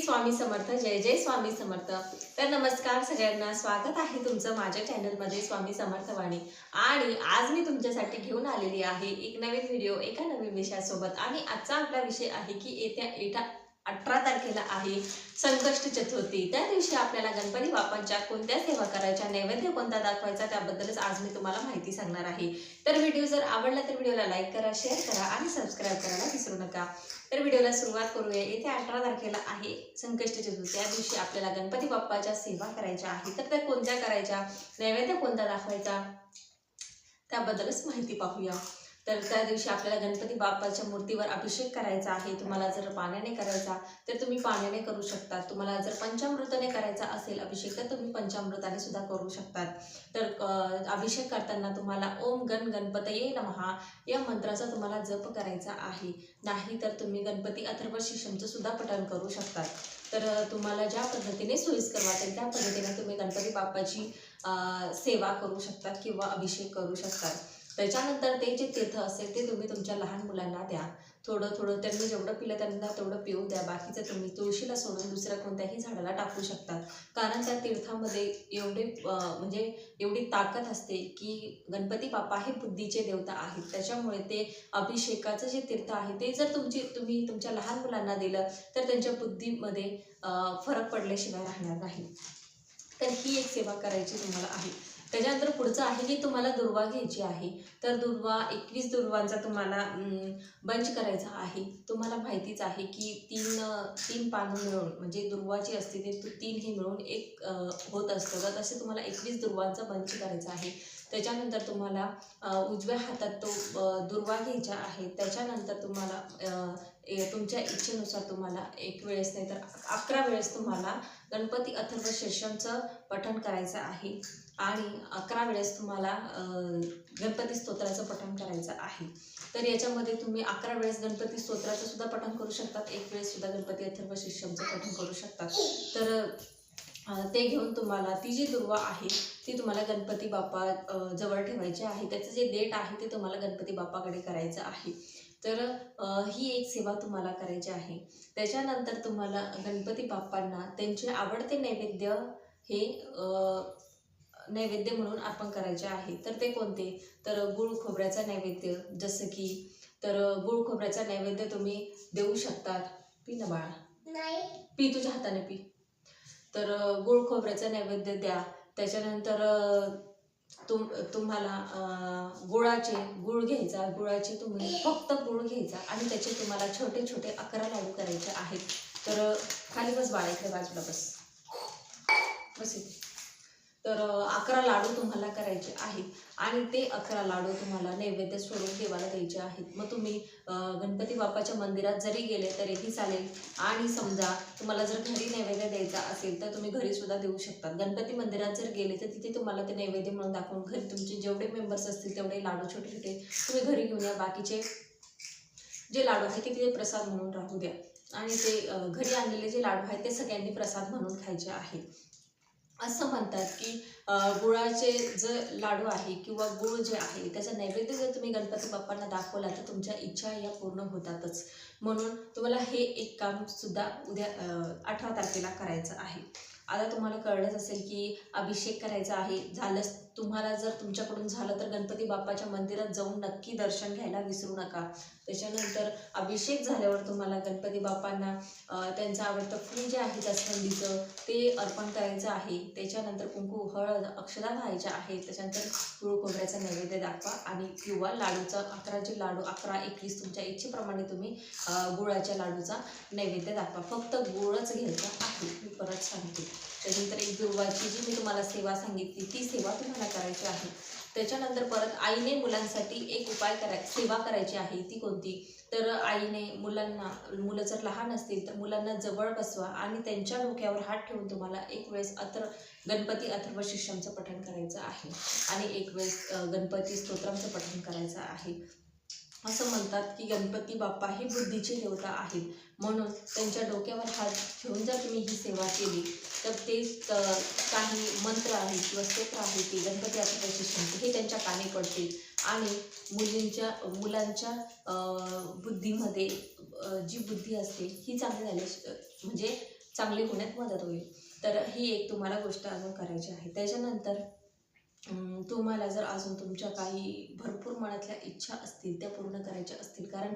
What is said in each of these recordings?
स्वामी समर्थ जय जय स्वामी समर्थ. तर नमस्कार सगळ्यांना स्वागत आहे तुमचं माझ्या चॅनलमध्ये स्वामी समर्थ वाणी आणि आज मी तुमच्यासाठी घेऊन आलेली आहे एक नवीन व्हिडिओ एका नवीन विषयासोबत. आणि आजचा आपला विषय आहे की येत्या एटा अठरा तारखेला आहे संकष्ट चतुर्थी. त्या दिवशी आपल्याला गणपती बाप्पांच्या कोणत्या सेवा करायच्या नैवेद्य कोणता दाखवायचा त्याबद्दलच आज मी तुम्हाला माहिती सांगणार आहे. तर व्हिडिओ जर आवडला तर व्हिडिओला लाईक करा शेअर करा आणि सबस्क्राईब करायला विसरू नका. तर व्हिडिओला सुरुवात करूया. येथे अठरा तारखेला आहे संकष्ट चतुर्थी. त्या दिवशी आपल्याला गणपती बाप्पाच्या सेवा करायच्या आहे तर त्या कोणत्या करायच्या नैवेद्य कोणता दाखवायचा त्याबद्दलच माहिती पाहूया. तर त्या दिवशी आपल्याला गणपती बाप्पाच्या मूर्तीवर अभिषेक करायचा आहे तुम्हाला जर पाण्याने करायचा तर तुम्ही पाण्याने करू शकता तुम्हाला जर पंचामृताने करायचा असेल अभिषेक तर तुम्ही पंचामृताने सुद्धा करू शकतात. तर अभिषेक करताना तुम्हाला ओम गण गणपतये नमहा या मंत्राचा तुम्हाला जप करायचा आहे. नाही तर तुम्ही गणपती अथर्व शिशमचं सुद्धा पठण करू शकतात. तर तुम्हाला ज्या पद्धतीने सोयीस्कर वाटेल त्या पद्धतीने तुम्ही गणपती बाप्पाची सेवा करू शकतात किंवा अभिषेक करू शकतात. त्याच्यानंतर ते जे तीर्थ असेल ते तुम्ही तुमच्या लहान मुलांना द्या. थोडं थोडं त्यांनी जेवढं पिलं त्यांना तेवढं पिऊ द्या. बाकीचं तुम्ही तुळशीला सोडून दुसऱ्या कोणत्याही झाडाला टाकू शकतात कारण त्या तीर्थामध्ये एवढे म्हणजे एवढी ताकद असते की गणपती बाप्पा हे बुद्धीचे देवता आहेत. त्याच्यामुळे ते अभिषेकाचं जे तीर्थ आहे ते जर तुमची तुम्ही तुमच्या लहान मुलांना दिलं तर त्यांच्या बुद्धीमध्ये फरक पडल्याशिवाय राहणार नाही. तर ही एक सेवा करायची तुम्हाला आहे. त्याच्यानंतर पुढचं आहे की तुम्हाला दुर्वा घ्यायची आहे. तर दुर्वा एकवीस दुर्वांचा तुम्हाला बंच करायचा आहे. तुम्हाला माहितीच आहे की तीन तीन पानं मिळून म्हणजे दुर्वाची असते ते तीन हे मिळून एक होत असतं. तर तसे तुम्हाला एकवीस दुर्वांचा बंच करायचा आहे. त्याच्यानंतर तुम्हाला उजव्या हातात तो दुर्वा घ्यायचा आहे. त्याच्यानंतर तुम्हाला ए- तुमच्या इच्छेनुसार तुम्हाला एक वेळेस नाही तर अकरा वेळेस तुम्हाला गणपती अथर्व शीर्षमचं पठण करायचं आहे. आणि अकरा वेळेस तुम्हाला गणपती स्तोत्राचं पठण करायचं आहे. तर याच्यामध्ये तुम्ही अकरा वेळेस गणपती स्तोत्राचं सुद्धा पठण करू शकतात एक वेळेस सुद्धा गणपती अथर्व शीर्षमचं पठण करू शकतात. तर ते घेऊन तुम्हाला ती जी दुर्वा आहे ती तुम्हाला गणपती बाप्पा जवळ ठेवायची आहे. त्याचं जे डेट आहे ते तुम्हाला गणपती बाप्पाकडे करायचं आहे. तर ही एक सेवा तुम्हाला करायची आहे. त्याच्यानंतर तुम्हाला गणपती बाप्पांना त्यांचे आवडते नैवेद्य हे नैवेद्य म्हणून अर्पण करायचे आहे. तर ते कोणते? तर गुळ खोबऱ्याचा नैवेद्य जसं की तर गुळ खोबऱ्याचा नैवेद्य तुम्ही देऊ शकतात. पी ना बाळा. नाही. पी तुझ्या हाताने पी. तर गुळ खोबऱ्याचा नैवेद्य द्या. त्याच्यानंतर तुम तुम्हाला गुळाचे गुळ घ्यायचा. गुळाचे तुम्ही फक्त गुळ घ्यायचा आणि त्याचे तुम्हाला छोटे छोटे अकरा लाडू करायचे आहेत. तर खाली बस बाळा इकडे बाजूला बस. बस इथे. तर अकरा लाडू तुम्हाला करायचे आहेत. आणि ते अकरा लाडू तुम्हाला नैवेद्य स्वरूप देवाला द्यायचे आहेत. मग तुम्ही गणपती बाप्पाच्या मंदिरात जरी गेले तरीही चालेल. आणि समजा तुम्हाला जर घरी नैवेद्य द्यायचा असेल तर तुम्ही घरी सुद्धा देऊ शकता गणपती मंदिरात जर गेले तर तिथे तुम्हाला ते नैवेद्य म्हणून दाखवून घरी तुमचे जेवढे मेंबर्स असतील तेवढे लाडू छोटे छोटे तुम्ही घरी घेऊन या. बाकीचे जे लाडू आहेत ते तिथे प्रसाद म्हणून राहू द्या. आणि ते घरी आणलेले जे लाडू आहेत ते सगळ्यांनी प्रसाद म्हणून खायचे आहेत. असं म्हणतात की गुळाचे जे लाडू आहे किंवा गुळ जे आहे त्याचा नैवेद्य जर तुम्ही गणपती बाप्पांना दाखवला तर तुमच्या इच्छा या पूर्ण होतातच. म्हणून तुम्हाला हे एक काम सुद्धा उद्या अठरा तारखेला करायचं आहे. आता तुम्हाला कळलंच असेल की अभिषेक करायचा आहे झालंच तुम्हाला जर तुमच्याकडून झालं तर गणपती बाप्पाच्या मंदिरात जाऊन नक्की दर्शन घ्यायला विसरू नका. त्याच्यानंतर अभिषेक झाल्यावर तुम्हाला गणपती बाप्पांना त्यांचं आवडतं फूल जे आहे जास्वंदीचं ते अर्पण करायचं आहे. त्याच्यानंतर कुंकू हळद अक्षदा व्हायच्या आहेत. त्याच्यानंतर गुळ खोबऱ्याचा नैवेद्य दाखवा आणि किंवा लाडूचा अकराचे लाडू अकरा एकवीस तुमच्या इच्छेप्रमाणे तुम्ही गुळाच्या लाडूचा नैवेद्य दाखवा. फक्त गुळच घ्यायचा आहे. मी परत सांगते. त्याच्यानंतर एक दुर्वाची जी मी तुम्हाला सेवा सांगितली ती सेवा तुम्हाला करायची आहे. त्याच्यानंतर परत आईने मुलांसाठी एक उपाय कराय सेवा करायची आहे ती कोणती? तर आईने मुलांना मुलं जर लहान असतील तर मुलांना जवळ बसवा आणि त्यांच्या डोक्यावर हात ठेवून तुम्हाला एक वेळेस अथर गणपती अथर्व शिष्यांचं पठण करायचं आहे. आणि एक वेळेस गणपती स्तोत्रांचं पठण करायचं आहे. असं म्हणतात की गणपती बाप्पा हे बुद्धीचे देवता आहेत. म्हणून त्यांच्या डोक्यावर हात घेऊन जर तुम्ही ही सेवा केली तर ते काही मंत्र आहे किंवा स्तोत्र आहे ते गणपती अथर्व शिष्यांचे हे त्यांच्या काने पडतील. आणि मुलींच्या मुलांच्या बुद्धीमध्ये जी बुद्धी असते ही चांगली झाली म्हणजे चांगली होण्यात मदत होईल. तर ही एक तुम्हाला गोष्ट अजून करायची आहे. त्याच्यानंतर तुम्हाला जर अजून तुमच्या काही भरपूर मनातल्या इच्छा असतील त्या पूर्ण करायच्या असतील. कारण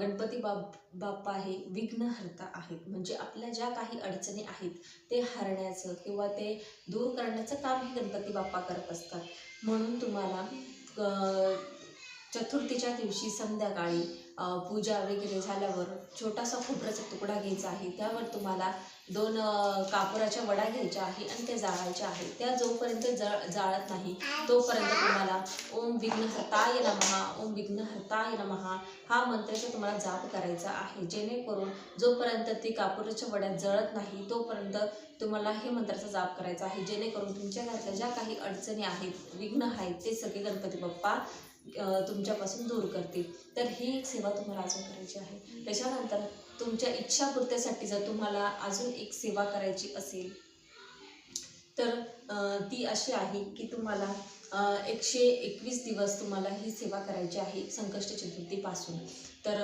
गणपती बाप बाप्पा हे विघ्नहर्ता आहेत. म्हणजे आपल्या ज्या काही अडचणी आहेत ते हरण्याचं किंवा ते दूर करण्याचं काम हे गणपती बाप्पा करत असतात. म्हणून तुम्हाला चतुर्थीच्या दिवशी संध्याकाळी पूजा वगैरे झाल्यावर छोटासा खोबऱ्याचा तुकडा घ्यायचा आहे. त्यावर तुम्हाला दोन कापुराच्या वडा घ्यायच्या आहे आणि त्या जाळायच्या आहे. त्या जोपर्यंत जळ जाळत नाही तोपर्यंत तुम्हाला ओम विघ्न हताय नमहा ओम विघ्न हताय नमहा हा मंत्राचा तुम्हाला जाप करायचा आहे. जेणेकरून जोपर्यंत ती कापुराच्या वड्या जळत नाही तोपर्यंत तुम्हाला हे मंत्राचा जाप करायचा आहे. जेणेकरून तुमच्या घरातल्या ज्या काही अडचणी आहेत विघ्न आहेत ते सगळे गणपती बाप्पा तुमच्यापासून दूर करतील. तर ही एक सेवा तुम्हाला अजून करायची आहे. त्याच्यानंतर तुमच्या इच्छापूर्तीसाठी जर तुम्हाला अजून एक सेवा करायची असेल तर ती अशी आहे की तुम्हाला एकशे एकवीस दिवस तुम्हाला ही सेवा करायची आहे संकष्ट चतुर्थीपासून तर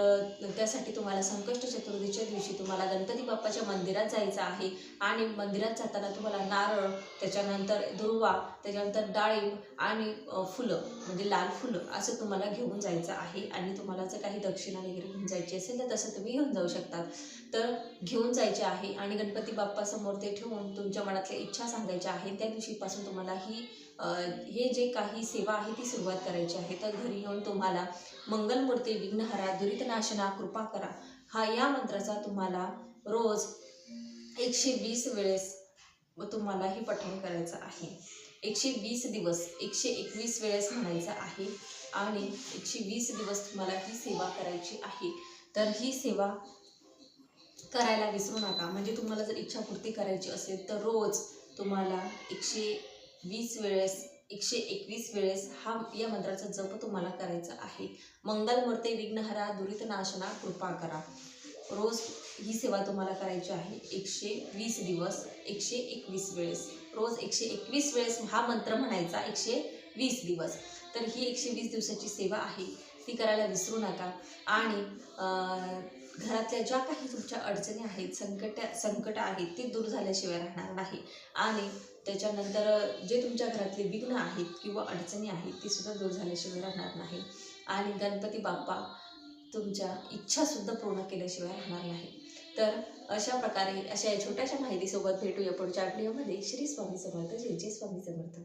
त्यासाठी तुम्हाला संकष्ट चतुर्थीच्या दिवशी तुम्हाला गणपती बाप्पाच्या मंदिरात जायचं आहे आणि मंदिरात जाताना तुम्हाला नारळ त्याच्यानंतर दुर्वा त्याच्यानंतर डाळिंब आणि फुलं म्हणजे लाल फुलं असं तुम्हाला घेऊन जायचं आहे आणि तुम्हाला जर काही दक्षिणा वगैरे घेऊन जायची असेल तर तसं तुम्ही घेऊन जाऊ शकतात तर घेऊन जायचे आहे आणि गणपती बाप्पासमोर ते ठेवून तुमच्या मनातल्या इच्छा सांगायच्या आहे त्या दिवशीपासून तुम्हाला ही हे जे काही सेवा आहे ती सुरुवात करायची आहे. तर घरी येऊन तुम्हाला मंगलमूर्ती विघ्नहरा दुरितनाशना कृपा करा. हा या मंत्राचा तुम्हाला रोज एकशे वीस वेळेस व तुम्हाला हे पठण करायचं आहे. एकशे वीस दिवस एकशे एकवीस वेळेस म्हणायचं आहे आणि एकशे वीस दिवस तुम्हाला ही सेवा करायची आहे. तर ही सेवा करायला विसरू नका. म्हणजे तुम्हाला जर इच्छापूर्ती करायची असेल तर रोज तुम्हाला एकशे वीस वेळेस एकशे एकवीस वेळेस हा या मंत्राचा जप तुम्हाला करायचा आहे. मंगलमूर्ते विघ्नहरा दुरितनाशना कृपा करा. रोज ही सेवा तुम्हाला करायची आहे. एकशे वीस दिवस एकशे एकवीस वेळेस. रोज एकशे एकवीस वेळेस हा मंत्र म्हणायचा एकशे वीस दिवस. तर ही एकशे वीस दिवसाची सेवा आहे. ती करायला विसरू नका. आणि घरातल्या ज्या काही तुमच्या अडचणी आहेत संकट संकट आहेत ते दूर झाल्याशिवाय राहणार नाही. आणि त्याच्यानंतर जे तुमच्या घरातले विघ्न आहेत किंवा अडचणी आहेत ती सुद्धा दूर झाल्याशिवाय राहणार नाही. आणि गणपती बाप्पा तुमच्या इच्छासुद्धा पूर्ण केल्याशिवाय राहणार नाही. तर अशा प्रकारे अशा या छोट्याशा माहितीसोबत भेटूया पुढच्या व्हिडिओमध्ये श्री स्वामी समर्थ जय जय स्वामी समर्थ.